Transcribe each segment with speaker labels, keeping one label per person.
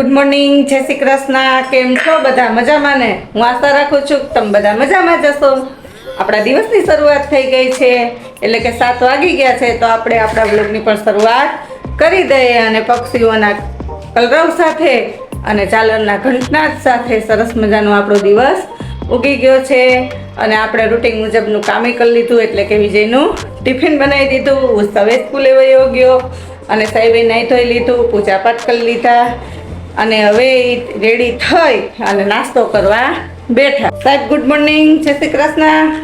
Speaker 1: Good morning જય શ્રી કૃષ્ણ. કેમ છો બધા? મજામાં ને? હું આશા રાખું છું તમે બધા મજામાં જશો આપણા દિવસની શરૂઆત થઈ ગઈ છે, એટલે કે સાત વાગી ગયા છે, તો આપણે આપણા બ્લોગની પણ શરૂઆત કરી દઈએ અને પક્ષીઓના કલરવ સાથે અને ચાલરના ઘંટનાદ સાથે સરસ મજાનો આપણો દિવસ ઉગી ગયો છે. અને આપણે રૂટિન મુજબનું કામે કરી લીધું, એટલે કે વિજયનું ટિફિન બનાવી દીધું હું સવે સ્કૂલે વયો ગયો અને સાહેબે નાહી ધોઈ લીધું પૂજા પાઠ કરી લીધા. અને હવે રેડી થઈ. અને નાસ્તો કરવા બેઠા. સાહેબ ગુડ મોર્નિંગ જય શ્રી કૃષ્ણ.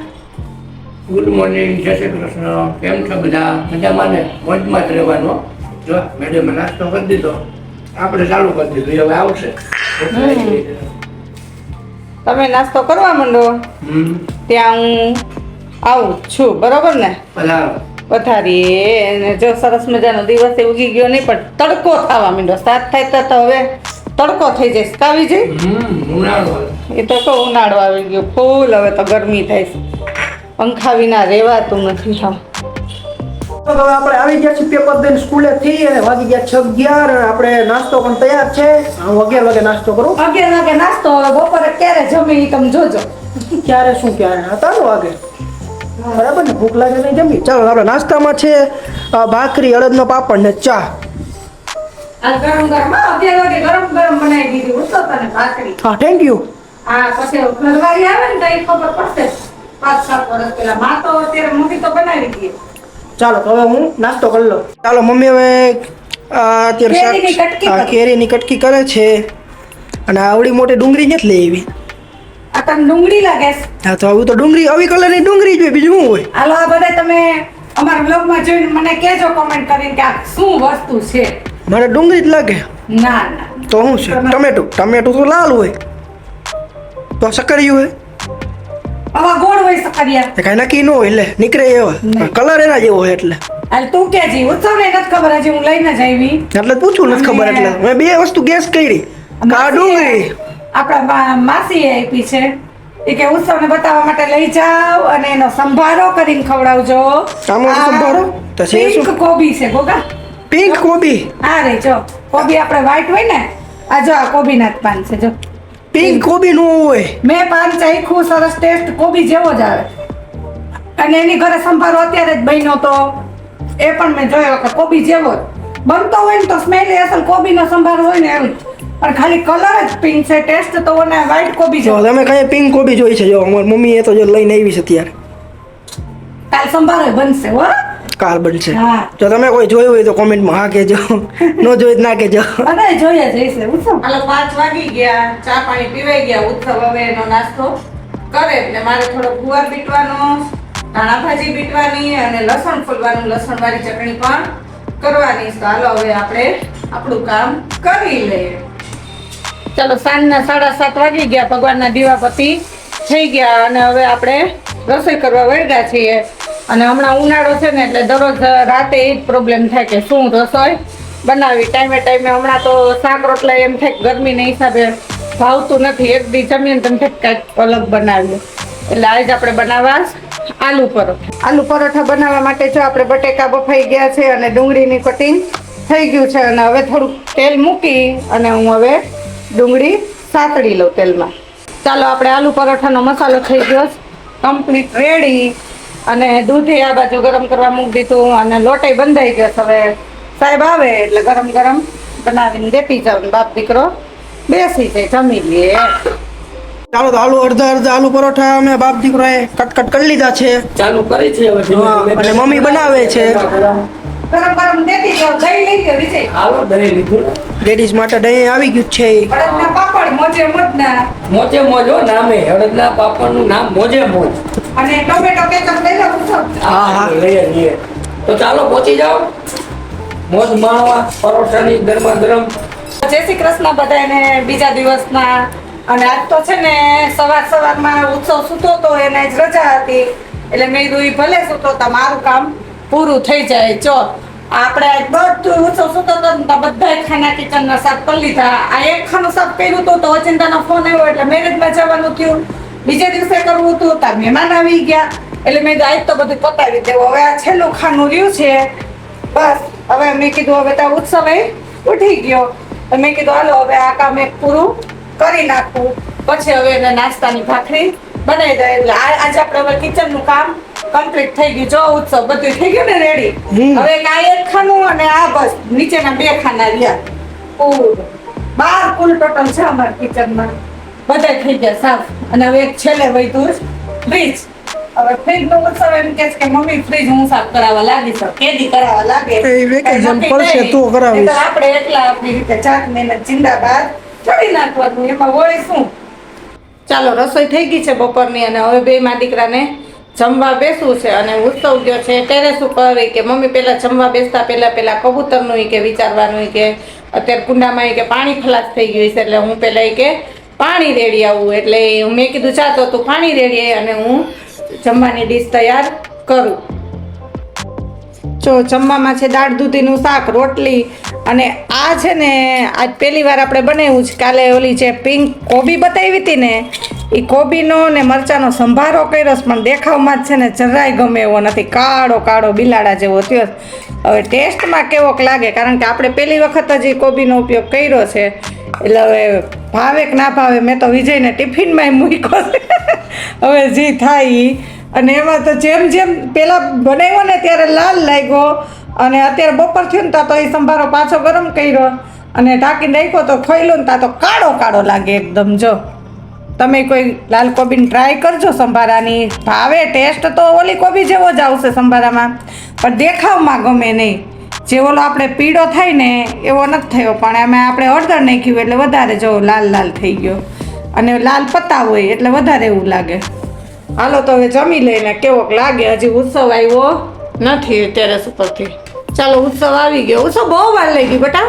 Speaker 2: ગુડ મોર્નિંગ જય શ્રી કૃષ્ણ. કેમ છો બધા? મજામાં ને? મોજમાં જ રહેવાનો જો મેડમે નાસ્તો કરી દીધો. આપણે ચાલુ કરી દીધું. હવે આવશે.
Speaker 1: તમે નાસ્તો કરવા માંડો? ત્યાં હું આવું છું. બરોબર ને?
Speaker 2: પધારો
Speaker 1: પથારીએ અને જો સરસ મજાનો દિવસ એ ઉગી ગયો નહીં પણ તડકો થવા માંડ્યો. સાત થાય તો તો હવે તડકો થઈ જાય કાવી જાય એ તો કહું ઉનાળો આવી ગયો. ફૂલ હવે તો ગરમી થાય છે. પંખા વિના રહેવાતું નથી હા
Speaker 3: તો હવે આપણે આવી ગયા છીએ પેપર દઈને સ્કૂલે થી અને વાગી ગયા છ અગિયાર. આપણે નાસ્તો પણ તૈયાર છે. હું અગિયાર વાગે નાસ્તો કરું.
Speaker 1: અગિયાર વાગે નાસ્તો હવે બપોરે ક્યારે જમી તમે જોજો.
Speaker 3: ક્યારે શું ક્યારે? હતા વાગે. બરાબર ને? ભૂખ લાગે નહીં જમી. ચાલો આપણે નાસ્તામાં છે ભાખરી અડદનો પાપડ ને ચા.
Speaker 1: હા,
Speaker 3: થેન્ક યુ
Speaker 1: હા પછી ઘરવાળી આવે ને તો ખબર પડશે. પાંચ સાત વર્ષ પહેલા. માં તો અત્યારે મમ્મી તો બનાવી દઈએ
Speaker 3: ચાલો હવે હું નાસ્તો કરી લઉં. ચાલો મમ્મી હવે અત્યારે
Speaker 1: કેરીની કટકી કરે.
Speaker 3: છે. અને આવડી મોટી ડુંગળી નથી લઈ આવી
Speaker 1: તને ડુંગળી લાગે છે?
Speaker 3: હા તો આવું તો ડુંગળી આવી કલરની ડુંગળી જોઈએ બીજું શું હોય?
Speaker 1: હાલો આ બધા તમે અમારા બ્લોગમાં જોઈને મને કહેજો કમેન્ટ કરીને કે આ શું વસ્તુ છે?
Speaker 3: મને ડુંગળી જ લાગે.
Speaker 1: ના ના.
Speaker 3: તો શું છે? ટમેટું. ટમેટું તો લાલ હોય. તો સકરિયું હોય
Speaker 1: આવા ગોળ હોય સકરિયા.
Speaker 3: કાંઈ નક્કી ન હોય એટલે નીકળે એવા કલર એના જેવો હોય એટલે.
Speaker 1: હાલ તું કે જી? નથી ખબર હજી હું લઈને જ આવી.
Speaker 3: એટલે પૂછું નથી ખબર એટલે. મેં બે વસ્તુ ગેસ કરી. કા ડુંગળી.
Speaker 1: આપણા માસીએ આપી છે એ કે ઉત્સવને બતાવવા માટે લઈ જાવ અને એનો સંભારો કરીને ખવડાવજો.
Speaker 3: સંભારો? તો છે
Speaker 1: કોબી છે ગોગા.
Speaker 3: પિંક કોબી?
Speaker 1: હા રે જો. કોબી આપણે વ્હાઈટ હોય ને આ જો આ કોબીના જ પાન છે જો.
Speaker 3: પિંક કોબી નું હોય.
Speaker 1: મેં પાન ચાખ્યું સરસ ટેસ્ટ કોબી જેવો જ આવે. અને એની ઘરે સંભારો અત્યારે જ બન્યો તો. એ પણ મેં જોયો કે કોબી જેવો બનતો હોય ને તો સ્મેલ અસલ કોબીનો સંભારો હોય ને એવું. પણ ખાલી કલર જ પિંક છે. ટેસ્ટ તો ને વ્હાઈટ કોબી છે
Speaker 3: તમે કઈ પિંક કોબી જોઈ છે. જો અમારી મમ્મી એ તો જો લઈને આવી છે અત્યારે.
Speaker 1: કાલ સંભારો બનશે હો.
Speaker 3: કાલ બનશે.
Speaker 1: હા.
Speaker 3: જો તમે કોઈ જોયું હોય તો કોમેન્ટમાં હા કેજો નો જોઈ ના કેજો
Speaker 1: અરે જોઈએ જઈશ. ઉત્સવ હાલો પાંચ વાગી ગયા. ચા પાણી પીવાઈ ગયા. ઉત્સવ હવે એનો નાસ્તો કરે. એટલે મારે થોડો ગુવાર બીટવાનો ધાણા ભાજી બીટવાની અને લસણ ફૂલવાનું. લસણ વાળી ચટણી પણ કરવાની. તો હાલો હવે આપણે આપણું કામ કરી લઈએ. ચાલો સાંજના સાડા સાત વાગી ગયા, ભગવાનના દીવાપતિ થઈ ગયા અને હવે આપણે રસોઈ કરવા વળગ્યા છીએ. અને હમણાં ઉનાળો છે ને એટલે દરરોજ રાતે એ જ પ્રોબ્લેમ થાય કે શું રસોઈ બનાવી. ટાઈમે ટાઈમે હમણાં તો શાક રોટલા એમ થાય ગરમીના હિસાબે ભાવતું નથી. એક દી જમીને તમે કાંઈક અલગ બનાવ્યું. એટલે આજે આપણે બનાવવા આલુ પરોઠા. આલુ પરોઠા બનાવવા માટે જો આપણે બટેકા બફાઈ ગયા છે અને ડુંગળીની કટિંગ થઈ ગયું છે અને હવે થોડુંક તેલ મૂકી અને હું હવે ડુંગળી સાતડી લઉં તેલમાં. ચાલો આપણે આલુ પરોઠાનો મસાલો થઈ ગયો કમ્પ્લીટ રેડી અને દૂધે આ બાજુ ગરમ કરવા મૂકી દીધું અને લોટે બંધાઈ ગયો હવે સાહેબ આવે એટલે ગરમ ગરમ બનાવીને દેતી જાવ બાપ દીકરો બેસી જાય જમી લે.
Speaker 3: ચાલો તો આલુ અડધા અડધા આલુ પરોઠા અમે બાપ દીકરાએ કટકટ કટ કરી લીધા છે.
Speaker 2: ચાલુ કરી છે.
Speaker 3: અને મમ્મી બનાવે છે.
Speaker 1: ગરમ ગરમ દેતી જાવ દહીં લઈ ગયો વિજય.
Speaker 2: હાલો દહીં લીધું.
Speaker 3: લેડીઝ માટે દહીં આવી ગયું છે.
Speaker 1: અડદના પાપડ મોજે મોજના.
Speaker 2: મોજે મોજ હો નામે. હળદના પાપડનું નામ મોજે મોજ.
Speaker 1: અને ટોમેટો કેચપ લઈ લો
Speaker 3: હા, હા.
Speaker 2: લઈએ લઈએ તો ચાલો પહોંચી જાઓ. મોજ માણવા પરોઠાની ગરમા ગરમ
Speaker 1: જય શ્રી કૃષ્ણ બધાને બીજા દિવસના. અને આજ તો છે ને સવાર સવારમાં ઉત્સવ સૂતો તો એને જ રજા હતી. એટલે મેં કીધું ભલે સૂતો તો મારું કામ પૂરું થઈ જાય. ચો. આપણે બધું ઉત્સવ સૂતો બધાય ખાના કિચનના સાફ કરી લીધા. આ એક ખાનું સાફ કર્યું હતું તો અચિંતાનો ફોન આવ્યો એટલે મેરેજમાં જવાનું થયું. બીજે દિવસે કરવું હતું તાર મહેમાન આવી ગયા. એટલે મેં આજ તો બધું પતાવી દેવું. હવે આ છેલ્લું ખાનું રહ્યું છે. બસ, હવે મેં કીધું, હવે ત્યાં ઉત્સવે ઉઠી ગયો. મેં કીધું, હાલો, હવે આ કામ એક પૂરું કરી નાખું. પછી હવે એને નાસ્તાની ભાખરી બનાવી દે. એટલે આજે આપણે હવે કિચનનું કામ કમ્પ્લીટ થઈ ગયું. જો ઉત્સવ બધું થઈ ગયું ને રેડી હવે આ એક ખાનું અને આ બસ. નીચેના બે ખાના રહ્યા. પૂરું. બાર કુલ ટોટલ છે અમારા કિચનમાં બધા થઈ ગયા સાફ. અને હવે એક છેલ્લે વધ્યું ફ્રીજ હવે ફ્રીજ નો ઉત્સવ એમ કે છે કે મમ્મી ફ્રીજ હું સાફ કરાવવા લાગીશ કેદી કરાવવા લાગે.
Speaker 3: એ
Speaker 1: વેકેશન
Speaker 3: પડશે. તો કરાવીશ.
Speaker 1: આપણે એકલા આપણી રીતે ચાક મહેનત જિંદાબાદ ચડી નાખવાનું. એમાં હોય શું? ચાલો રસોઈ થઈ ગઈ છે બપોરની અને હવે બે માં દીકરાને જમવા બેસવું છે અને ઉત્સવ ગયો છે ટેરેસ ઉપર કે મમ્મી પહેલાં જમવા બેસતા પહેલાં પહેલાં કબૂતરનું કે વિચારવાનું કે અત્યારે કુંડામાં કે પાણી ખલાસ થઈ ગયું છે એટલે હું પહેલાં કે પાણી રેડી આવું એટલે મેં કીધું ચા તો પાણી રેડી અને હું જમવાની ડીશ તૈયાર કરું. જો જમવામાં છે દાળ દૂધીનું શાક, રોટલી અને આ છે ને આજ પહેલી વાર આપણે બનાવ્યું છે. કાલે ઓલી જે પિંક કોબી બતાવી હતી ને એ કોબીનો ને મરચાંનો સંભારો કર્યો પણ દેખાવમાં જ છે ને જરાય ગમે એવો નથી. કાળો કાળો બિલાડા જેવો થયો હવે ટેસ્ટમાં કેવોક લાગે, કારણ કે આપણે પહેલી વખત જ એ કોબીનો ઉપયોગ કર્યો છે. એટલે હવે ભાવે કે ના ભાવે, મેં તો વિજયને ટિફિનમાં મૂક્યો હવે જે થાય એ અને એમાં તો જેમ જેમ પેલા બનાવ્યો ને ત્યારે લાલ લાગ્યો. અને અત્યારે બપોર થયું ને તો એ સંભારો પાછો ગરમ કર્યો. અને ઢાંકી નાખ્યો તો ખોઈલો ને ત્યાં તો કાળો કાળો લાગે એકદમ, જો. તમે કોઈ લાલ કોબીને ટ્રાય કરજો સંભારાની. ભાવે ટેસ્ટ તો ઓલી કોબી જેવો જ આવશે સંભારામાં. પણ દેખાવમાં ગમે નહીં. જે ઓલો આપણે પીળો થાય ને, એવો નથી થયો. પણ એમાં આપણે હળદર નાખ્યું એટલે વધારે જો લાલ લાલ થઈ ગયો. અને લાલ પત્તા હોય એટલે વધારે એવું લાગે. હાલો તો હવે જમી લઈને કેવોક લાગે. હજી ઉત્સવ આવ્યો નથી ટેરેસ ઉપરથી ચાલો ઉત્સવ આવી ગયો. ઉત્સવ બહુ વાર લઈ ગઈ બેટા.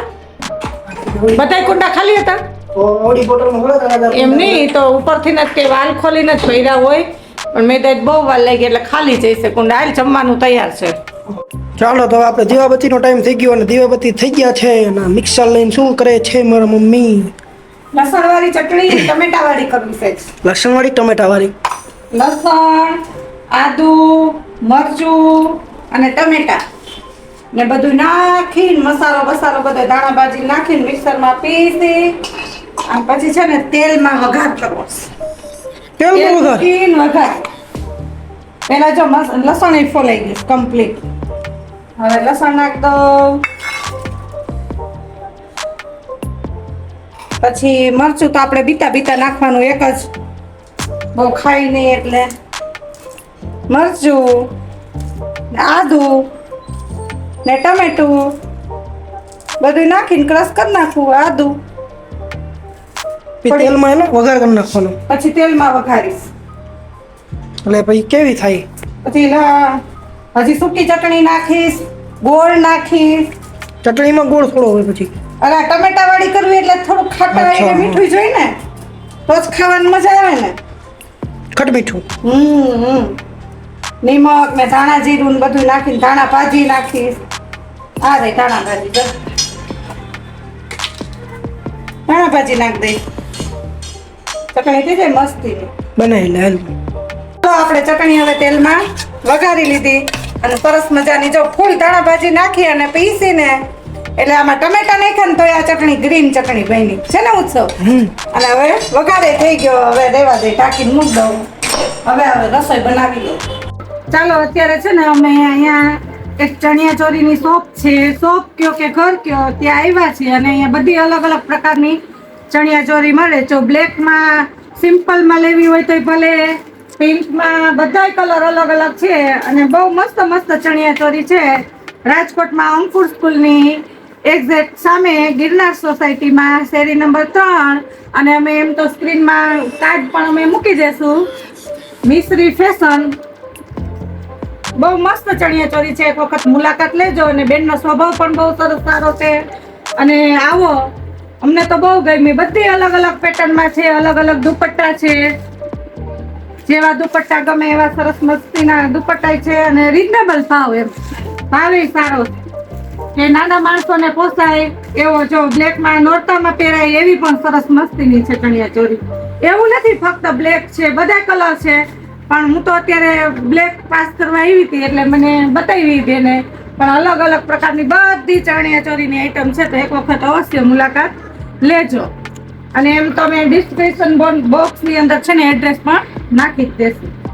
Speaker 1: બધાય કુંડા ખાલી હતા?
Speaker 3: ઓડી બોટલમાં ભલે
Speaker 1: એમ નહીં તો ઉપરથી જ કે વાલ ખોલીને જ ભર્યા હોય. પણ મેં તો બહુ વાર લાગી એટલે ખાલી જઈશે કુંડા હાલ જમવાનું તૈયાર છે.
Speaker 3: ચાલો તો આપણે દીવાબત્તીનો ટાઈમ થઈ ગયો અને દીવાબત્તી થઈ ગયા છે અને મિક્સર લઈને શું કરે છે મારા મમ્મી?
Speaker 1: લસણવાળી ચટણી ટમેટાવાળી કરવી છે.
Speaker 3: લસણવાળી ટમેટાવાળી.
Speaker 1: લસણ આદુ મરચું અને ટમેટા. ને બધું નાખીને મસાલો બસાલો બધો દાણા ભાજી નાખીને મિક્સરમાં પીસી અને પછી છે ને તેલમાં વઘાર કરવો તેલમાં
Speaker 3: તેલ
Speaker 1: તેલ વઘાર. પેલા જો લસણ એ ફોલાઈ ગયું કમ્પ્લીટ હવે લસણ નાખ દો. પછી મરચું તો આપણે બીતા બીતા નાખવાનું એક જ. બહુ ખાઈ નહીં એટલે. મરચું આદુ ને ટમેટું. બધું નાખીને ક્રશ કરી નાખવું આદુ.
Speaker 3: પછી તેલમાં એને વઘાર કરી નાખવાનો.
Speaker 1: પછી તેલમાં વઘારીશ.
Speaker 3: એટલે પછી કેવી થાય?
Speaker 1: પછી હજી સૂકી ચટણી નાખીશ ગોળ નાખીશ.
Speaker 3: ચટણીમાં ગોળ થોડો હોય પછી.
Speaker 1: અરે ટમેટા વાળી કરવી એટલે થોડું ખાટા
Speaker 3: અચ્છા,
Speaker 1: મીઠું જોઈ ને. તો જ ખાવાની મજા આવે ને.
Speaker 3: ખટ મીઠું.
Speaker 1: હમ હમ. નિમક ને ધાણા જીરું ને બધું નાખીને ધાણા ભાજી નાખીશ. આ રે ધાણા ભાજી ધાણા ભાજી નાખી દઈ ચટણી થઈ જાય મસ્તીની.
Speaker 3: બનાવી લે
Speaker 1: તો આપણે ચટણી હવે તેલમાં વઘારી લીધી અને સરસ મજાની જો ફૂલ ધાણા ભાજી નાખી અને પીસીને એટલે આમાં ટમેટા નાખ્યા ને તો આ ચટણી ગ્રીન ચટણી બની. છે ને ઉત્સવ?
Speaker 3: હમ.
Speaker 1: અને હવે વઘારે થઈ ગયો હવે રેવા દે ટાંકી મૂક દઉં. હવે હવે રસોઈ બનાવી લઉં. ચાલો અત્યારે છે ને અમે અહીંયા એક ચણિયા ચોરીની શોપ છે. શોપ કયો કે ઘર કયો? ત્યાં આવ્યા છે અને અહીંયા બધી અલગ અલગ પ્રકારની ચણિયા ચોરી મળે, જો બ્લેકમાં સિમ્પલમાં લેવી હોય તોય ભલે. પિંકમાં બધાય કલર અલગ અલગ છે અને બહુ મસ્ત મસ્ત ચણિયા ચોરી છે. રાજકોટમાં અંકુર સ્કૂલની એક્ઝેક્ટ સામે ગિરનાર સોસાયટીમાં શેરી નંબર ત્રણ અને અમે એમ તો સ્ક્રીનમાં કાર્ડ પણ અમે મૂકી દઈશું મિશ્રી ફેશન બહુ મસ્ત ચણિયા ચોરી છે. એક વખત મુલાકાત લેજો અને બેનનો સ્વભાવ પણ બહુ સરસ સારો છે. અને આવો. અમને તો બહુ ગમી. બધી અલગ અલગ પેટર્નમાં છે, અલગ અલગ દુપટ્ટા છે. જેવા દુપટ્ટા ગમે એવા સરસ મસ્તીના દુપટ્ટા છે અને રીઝનેબલ ભાવ એમ. ભાવે સારો. છે કે નાના માણસોને પોસાય, એવો જો બ્લેકમાં નોરતામાં પહેરાય, એવી પણ સરસ મસ્તીની છે ચણિયા ચોરી. એવું નથી ફક્ત બ્લેક છે, બધા કલર છે. પણ હું તો અત્યારે બ્લેક પાસ કરવા આવી હતી એટલે મને બતાવી બેને પણ અલગ અલગ પ્રકારની બધી ચણિયા ચોરીની આઈટમ છે. તો એક વખત અવશ્ય મુલાકાત લેજો. અને એમ તમે ડિસ્ક્રિપ્શન બોક્સની અંદર છે ને એડ્રેસ પણ નાખી જ દેશું.